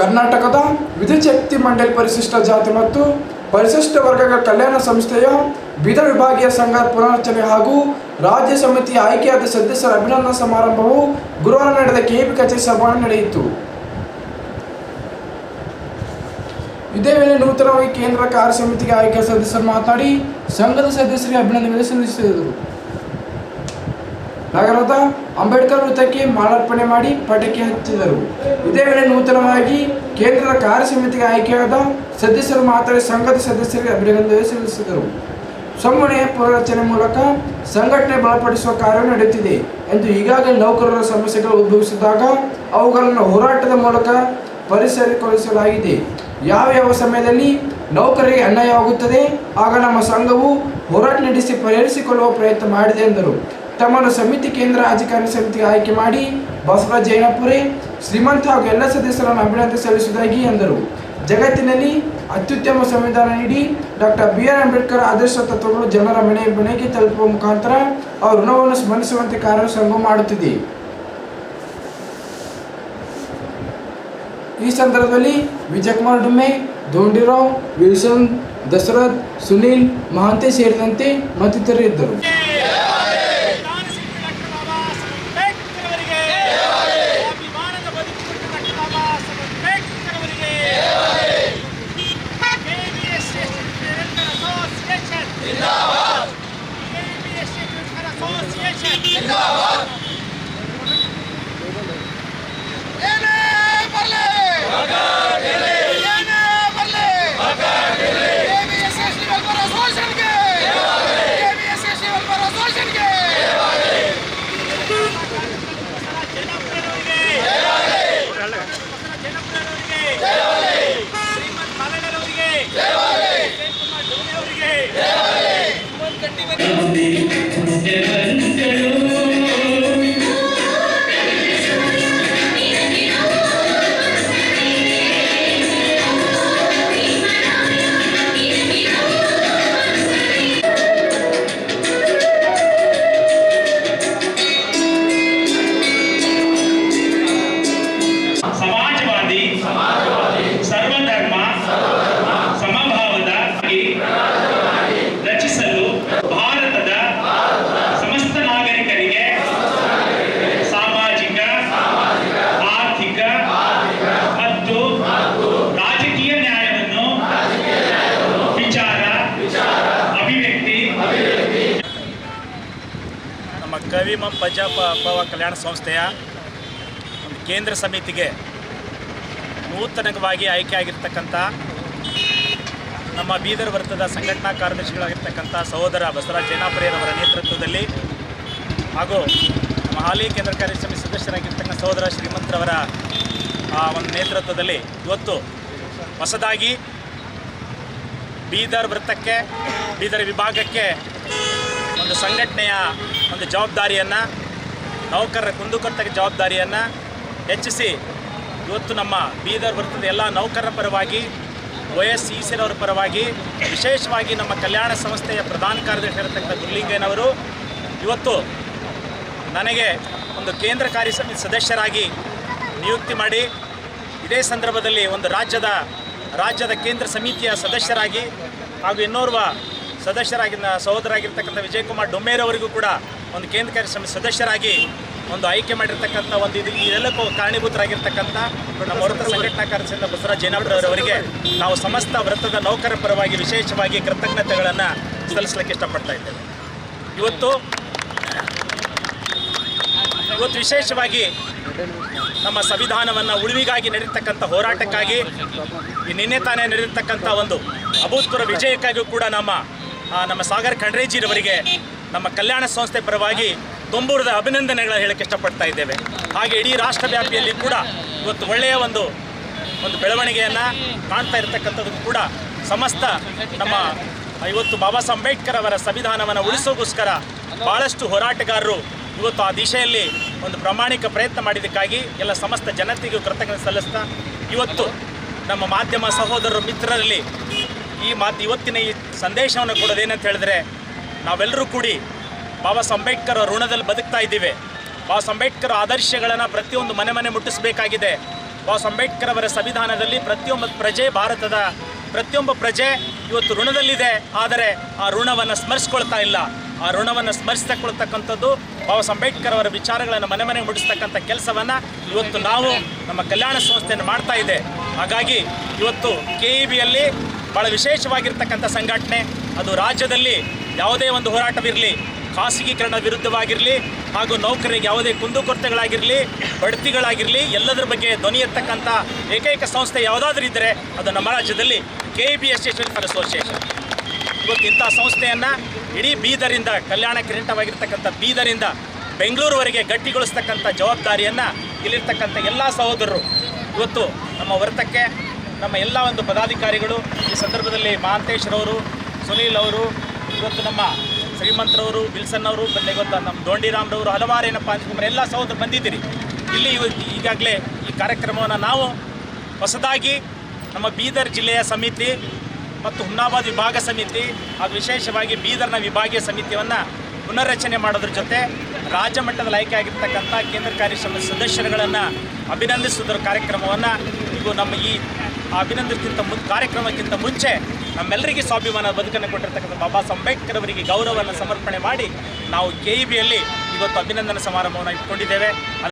ಕರ್ನಾಟಕದ ವಿದ್ಯುಚ್ಛಕ್ತಿ ಮಂಡಳಿ ಪರಿಶಿಷ್ಟ ಜಾತಿ ಮತ್ತು ಪರಿಶಿಷ್ಟ ವರ್ಗಗಳ ಕಲ್ಯಾಣ ಸಂಸ್ಥೆಯ ಬೀದರ್ ವಿಭಾಗೀಯ ಸಂಘ ಪುನರ್ರಚನೆ ಹಾಗೂ ರಾಜ್ಯ ಸಮಿತಿ ಆಯ್ಕೆಯಾದ ಸದಸ್ಯರ ಅಭಿನಂದನಾ ಸಮಾರಂಭವು ಗುರುವಾರ ನಡೆದ ಕೆಪಿ ಕಚೇರಿ ಸಭಾ ನಡೆಯಿತು. ಇದೇ ವೇಳೆ ನೂತನವಾಗಿ ಕೇಂದ್ರ ಕಾರ್ಯ ಸಮಿತಿಗೆ ಆಯ್ಕೆ ಸದಸ್ಯರು ಮಾತನಾಡಿ, ಸಂಘದ ಸದಸ್ಯರಿಗೆ ಅಭಿನಂದನೆ ಸಲ್ಲಿಸಿದರು. ನಗರದ ಅಂಬೇಡ್ಕರ್ ವೃತ್ತಕ್ಕೆ ಮಾಲಾರ್ಪಣೆ ಮಾಡಿ ಪಟಾಕಿ ಹಚ್ಚಿದರು. ಇದೇ ವೇಳೆ ನೂತನವಾಗಿ ಕೇಂದ್ರದ ಕಾರ್ಯ ಸಮಿತಿಗೆ ಆಯ್ಕೆಯಾದ ಸದಸ್ಯರು ಮಾತನಾಡಿ ಸಂಘದ ಸದಸ್ಯರಿಗೆ ಅಭಿನಂದನೆ ಸಲ್ಲಿಸಿದರು. ಸಂಘಟನೆಯ ಪುನರಚನೆ ಮೂಲಕ ಸಂಘಟನೆ ಬಲಪಡಿಸುವ ಕಾರ್ಯ ನಡೆಯುತ್ತಿದೆ ಎಂದು ಈಗಾಗಲೇ ನೌಕರರ ಸಮಸ್ಯೆಗಳು ಉದ್ಭವಿಸಿದಾಗ ಅವುಗಳನ್ನು ಹೋರಾಟದ ಮೂಲಕ ಪರಿಸರಗೊಳಿಸಲಾಗಿದೆ. ಯಾವ ಯಾವ ಸಮಯದಲ್ಲಿ ನೌಕರರಿಗೆ ಅನ್ಯಾಯವಾಗುತ್ತದೆ, ಆಗ ನಮ್ಮ ಸಂಘವು ಹೋರಾಟ ನಡೆಸಿ ಪರಿಹರಿಸಿಕೊಳ್ಳುವ ಪ್ರಯತ್ನ ಮಾಡಿದೆ ಎಂದರು. ತಮ್ಮನ್ನು ಸಮಿತಿ ಕೇಂದ್ರ ಅಧಿಕಾರಿ ಸಮಿತಿಗೆ ಆಯ್ಕೆ ಮಾಡಿ ಬಸವರಾಜ್ ಜೈನಪುರೆ ಶ್ರೀಮಂತ ಹಾಗೂ ಎಲ್ಲ ಸದಸ್ಯರನ್ನು ಅಭಿನಂದನೆ ಸಲ್ಲಿಸುವುದಾಗಿ ಎಂದರು. ಜಗತ್ತಿನಲ್ಲಿ ಅತ್ಯುತ್ತಮ ಸಂವಿಧಾನ ನೀಡಿ ಡಾಕ್ಟರ್ ಬಿ ಆರ್ ಅಂಬೇಡ್ಕರ್ ಆದರ್ಶ ತತ್ವಗಳು ಜನರ ಮನೆ ಮನೆಗೆ ತಲುಪುವ ಮುಖಾಂತರ ಅವರ ಋಣವನ್ನು ಸ್ಮರಿಸುವಂತೆ ಕಾರ್ಯ ಸಂಘ ಮಾಡುತ್ತಿದೆ. ಈ ಸಂದರ್ಭದಲ್ಲಿ ವಿಜಯಕುಮಾರ್ ಡುಮ್ಮೆ, ದೋಂಡಿರಾವ್, ವಿಲ್ಸನ್ ದಶರಥ್ ಸುನೀಲ್ ಮಹಾಂತೆ ಸೇರಿದಂತೆ ಮತ್ತಿತರರು ನಮ್ಮ ಪಂಜಾಬ್ ಪವ ಕಲ್ಯಾಣ ಸಂಸ್ಥೆಯ ಕೇಂದ್ರ ಸಮಿತಿಗೆ ನೂತನವಾಗಿ ಆಯ್ಕೆಯಾಗಿರ್ತಕ್ಕಂಥ ನಮ್ಮ ಬೀದರ್ ವೃತ್ತದ ಸಂಘಟನಾ ಕಾರ್ಯದರ್ಶಿಗಳಾಗಿರ್ತಕ್ಕಂಥ ಸಹೋದರ ಬಸವರಾಜ್ ಜೈನಾಪುರಿಯರವರ ನೇತೃತ್ವದಲ್ಲಿ ಹಾಗೂ ನಮ್ಮ ಹಾಲಿ ಕೇಂದ್ರ ಸಮಿತಿ ಸದಸ್ಯರಾಗಿರ್ತಕ್ಕಂಥ ಸಹೋದರ ಶ್ರೀಮಂತರವರ ಆ ಒಂದು ನೇತೃತ್ವದಲ್ಲಿ ಇವತ್ತು ಹೊಸದಾಗಿ ಬೀದರ್ ವೃತ್ತಕ್ಕೆ, ಬೀದರ್ ವಿಭಾಗಕ್ಕೆ ಒಂದು ಸಂಘಟನೆಯ ಒಂದು ಜವಾಬ್ದಾರಿಯನ್ನು ನೌಕರರ ಕುಂದುಕೊರತೆಗೆ ಜವಾಬ್ದಾರಿಯನ್ನು ಹೆಚ್ಚಿಸಿ ಇವತ್ತು ನಮ್ಮ ಬೀದರ್ ವೃತ್ತದ ಎಲ್ಲ ನೌಕರರ ಪರವಾಗಿ ಒ ಎಸ್ ಸಿರವರ ಪರವಾಗಿ, ವಿಶೇಷವಾಗಿ ನಮ್ಮ ಕಲ್ಯಾಣ ಸಂಸ್ಥೆಯ ಪ್ರಧಾನ ಕಾರ್ಯದರ್ಶಿ ಇರತಕ್ಕಂಥ ಗುರ್ಲಿಂಗಯ್ಯನವರು ಇವತ್ತು ನನಗೆ ಒಂದು ಕೇಂದ್ರ ಕಾರ್ಯ ಸಮಿತಿ ಸದಸ್ಯರಾಗಿ ನಿಯುಕ್ತಿ ಮಾಡಿ, ಇದೇ ಸಂದರ್ಭದಲ್ಲಿ ಒಂದು ರಾಜ್ಯದ ರಾಜ್ಯದ ಕೇಂದ್ರ ಸಮಿತಿಯ ಸದಸ್ಯರಾಗಿ ಹಾಗೂ ಇನ್ನೋರ್ವ ಸದಸ್ಯರಾಗಿ ಸಹೋದರಾಗಿರ್ತಕ್ಕಂಥ ವಿಜಯಕುಮಾರ್ ಡೊಮ್ಮೇರವರಿಗೂ ಕೂಡ ಒಂದು ಕೇಂದ್ರ ಕಾರ್ಯ ಸಮಿತಿ ಸದಸ್ಯರಾಗಿ ಒಂದು ಆಯ್ಕೆ ಮಾಡಿರ್ತಕ್ಕಂಥ ಒಂದು ಇದು ಇದೆಲ್ಲಕ್ಕೂ ಕಾರಣೀಭೂತರಾಗಿರ್ತಕ್ಕಂಥ ನಮ್ಮ ವೃತ್ತ ಸಂಘಟನಾ ಕಾರ್ಯದರ್ಶಿಯಿಂದ ಬಸವರಾಜ್ ಜೈನಾಪುರವರಿಗೆ ನಾವು ಸಮಸ್ತ ವೃತ್ತದ ನೌಕರರ ಪರವಾಗಿ ವಿಶೇಷವಾಗಿ ಕೃತಜ್ಞತೆಗಳನ್ನು ಸಲ್ಲಿಸಲಿಕ್ಕೆ ಇಷ್ಟಪಡ್ತಾ ಇದ್ದೇವೆ. ಇವತ್ತು ಇವತ್ತು ವಿಶೇಷವಾಗಿ ನಮ್ಮ ಸಂವಿಧಾನವನ್ನು ಉಳಿವಿಗಾಗಿ ನಡೆಯತಕ್ಕಂಥ ಹೋರಾಟಕ್ಕಾಗಿ ನಿನ್ನೆ ತಾನೇ ನಡೆದಿರ್ತಕ್ಕಂಥ ಒಂದು ಅಭೂತಪೂರ್ವ ವಿಜಯಕ್ಕಾಗಿಯೂ ಕೂಡ ನಮ್ಮ ನಮ್ಮ ಸಾಗರ್ ಖಂಡ್ರೇಜಿರವರಿಗೆ ನಮ್ಮ ಕಲ್ಯಾಣ ಸಂಸ್ಥೆ ಪರವಾಗಿ ತುಂಬೂರದ ಅಭಿನಂದನೆಗಳ ಹೇಳಕ್ಕೆ ಇಷ್ಟಪಡ್ತಾ ಇದ್ದೇವೆ. ಹಾಗೆ ಇಡೀ ರಾಷ್ಟ್ರ ವ್ಯಾಪಿಯಲ್ಲಿ ಕೂಡ ಇವತ್ತು ಒಳ್ಳೆಯ ಒಂದು ಒಂದು ಬೆಳವಣಿಗೆಯನ್ನು ಕಾಣ್ತಾ ಇರತಕ್ಕಂಥದ್ದು ಕೂಡ ಸಮಸ್ತ ನಮ್ಮ ಇವತ್ತು ಬಾಬಾ ಸಾಹೇಬ್ ಅಂಬೇಡ್ಕರ್ ಅವರ ಸಂವಿಧಾನವನ್ನು ಉಳಿಸೋಗೋಸ್ಕರ ಭಾಳಷ್ಟು ಹೋರಾಟಗಾರರು ಇವತ್ತು ಆ ದಿಶೆಯಲ್ಲಿ ಒಂದು ಪ್ರಾಮಾಣಿಕ ಪ್ರಯತ್ನ ಮಾಡಿದ್ದಕ್ಕಾಗಿ ಎಲ್ಲ ಸಮಸ್ತ ಜನತೆಗೂ ಕೃತಜ್ಞತೆ ಸಲ್ಲಿಸ್ತಾ ಇವತ್ತು ನಮ್ಮ ಮಾಧ್ಯಮ ಸಹೋದರರು ಮಿತ್ರರಲ್ಲಿ ಈ ಮಾತು ಇವತ್ತಿನ ಈ ಸಂದೇಶವನ್ನು ಕೊಡೋದೇನಂತ ಹೇಳಿದ್ರೆ ನಾವೆಲ್ಲರೂ ಕೂಡಿ ಬಾಬಾ ಅಂಬೇಡ್ಕರ್ ಋಣದಲ್ಲಿ ಬದುಕ್ತಾ ಇದ್ದೀವಿ. ಬಾಬಾ ಅಂಬೇಡ್ಕರ್ ಆದರ್ಶಗಳನ್ನು ಪ್ರತಿಯೊಂದು ಮನೆ ಮನೆ ಮುಟ್ಟಿಸಬೇಕಾಗಿದೆ. ಬಾಬಾ ಅಂಬೇಡ್ಕರ್ ಅವರ ಸಂವಿಧಾನದಲ್ಲಿ ಪ್ರತಿಯೊಬ್ಬ ಪ್ರಜೆ ಭಾರತದ ಪ್ರತಿಯೊಬ್ಬ ಪ್ರಜೆ ಇವತ್ತು ಋಣದಲ್ಲಿದೆ. ಆದರೆ ಆ ಋಣವನ್ನು ಸ್ಮರಿಸ್ಕೊಳ್ತಾ ಇಲ್ಲ. ಆ ಋಣವನ್ನು ಸ್ಮರಿಸ್ತಕೊಳ್ತಕ್ಕಂಥದ್ದು ಬಾಬಾ ಅಂಬೇಡ್ಕರ್ ಅವರ ವಿಚಾರಗಳನ್ನು ಮನೆ ಮನೆಗೆ ಮುಟ್ಟಿಸ್ತಕ್ಕಂಥ ಕೆಲಸವನ್ನು ಇವತ್ತು ನಾವು ನಮ್ಮ ಕಲ್ಯಾಣ ಸಂಸ್ಥೆಯನ್ನು ಮಾಡ್ತಾ ಇದೆ. ಹಾಗಾಗಿ ಇವತ್ತು ಕೆ ಇ ಬಿಯಲ್ಲಿ ಭಾಳ ವಿಶೇಷವಾಗಿರ್ತಕ್ಕಂಥ ಸಂಘಟನೆ, ಅದು ರಾಜ್ಯದಲ್ಲಿ ಯಾವುದೇ ಒಂದು ಹೋರಾಟವಿರಲಿ, ಖಾಸಗೀಕರಣ ವಿರುದ್ಧವಾಗಿರಲಿ ಹಾಗೂ ನೌಕರರಿಗೆ ಯಾವುದೇ ಕುಂದುಕೊರತೆಗಳಾಗಿರಲಿ ಬಡ್ತಿಗಳಾಗಿರಲಿ, ಎಲ್ಲದರ ಬಗ್ಗೆ ಧ್ವನಿ ಎತ್ತಕ್ಕಂಥ ಏಕೈಕ ಸಂಸ್ಥೆ ಯಾವುದಾದ್ರೂ ಇದ್ದರೆ ಅದು ನಮ್ಮ ರಾಜ್ಯದಲ್ಲಿ K B S welfare association ಇವತ್ತು ಇಂಥ ಸಂಸ್ಥೆಯನ್ನು ಇಡೀ ಬೀದರಿಂದ ಕಲ್ಯಾಣ ಕಿರೀಟವಾಗಿರ್ತಕ್ಕಂಥ ಬೀದರಿಂದ ಬೆಂಗಳೂರುವರೆಗೆ ಗಟ್ಟಿಗೊಳಿಸ್ತಕ್ಕಂಥ ಜವಾಬ್ದಾರಿಯನ್ನು ಇಲ್ಲಿರ್ತಕ್ಕಂಥ ಎಲ್ಲ ಸಹೋದರರು, ಇವತ್ತು ನಮ್ಮ ವರ್ತಕ್ಕೆ ನಮ್ಮ ಎಲ್ಲ ಒಂದು ಪದಾಧಿಕಾರಿಗಳು, ಈ ಸಂದರ್ಭದಲ್ಲಿ ಮಹಾಂತೇಶ್ರವರು ಸುನೀಲ್ ಅವರು ಇವತ್ತು ನಮ್ಮ ಶ್ರೀಮಂತರವರು ಬಿಲ್ಸನ್ ಅವರು ಬಂದೆ ಗೊತ್ತಾ ನಮ್ಮ ದೋಂಡಿರಾಮ್ರವರು ಹಲವಾರು ಏನಪ್ಪ ಅಂತಂದ್ರೆ ಎಲ್ಲ ಸಹೋದರ ಬಂದಿದ್ದೀರಿ. ಇಲ್ಲಿ ಇವತ್ತು ಈಗಾಗಲೇ ಈ ಕಾರ್ಯಕ್ರಮವನ್ನು ನಾವು ಹೊಸದಾಗಿ ನಮ್ಮ ಬೀದರ್ ಜಿಲ್ಲೆಯ ಸಮಿತಿ ಮತ್ತು ಹುನ್ನಾಬಾದ್ ವಿಭಾಗ ಸಮಿತಿ ಹಾಗೂ ವಿಶೇಷವಾಗಿ ಬೀದರ್ನ ವಿಭಾಗೀಯ ಸಮಿತಿಯನ್ನು ಪುನರ್ರಚನೆ ಮಾಡೋದ್ರ ಜೊತೆ ರಾಜ್ಯ ಆಯ್ಕೆ ಆಗಿರ್ತಕ್ಕಂಥ ಕೇಂದ್ರ ಕಾರ್ಯಸಮಿತಿ ಸದಸ್ಯರುಗಳನ್ನು ಅಭಿನಂದಿಸುವುದರ ಕಾರ್ಯಕ್ರಮವನ್ನು ಇದು ನಮ್ಮ ಈ ಅಭಿನಂದಿಸಕ್ಕಿಂತ ಮುನ್ ಕಾರ್ಯಕ್ರಮಕ್ಕಿಂತ ಮುಂಚೆ ನಮ್ಮೆಲ್ಲರಿಗೆ ಸ್ವಾಭಿಮಾನ ಬದುಕನ್ನು ಕೊಟ್ಟಿರ್ತಕ್ಕಂಥ ಬಾಬಾ ಅಂಬೇಡ್ಕರ್ ಅವರಿಗೆ ಗೌರವವನ್ನು ಸಮರ್ಪಣೆ ಮಾಡಿ ನಾವು ಕೆ ಬಿಯಲ್ಲಿ ಇವತ್ತು ಅಭಿನಂದನಾ ಸಮಾರಂಭವನ್ನು ಇಟ್ಕೊಂಡಿದ್ದೇವೆ.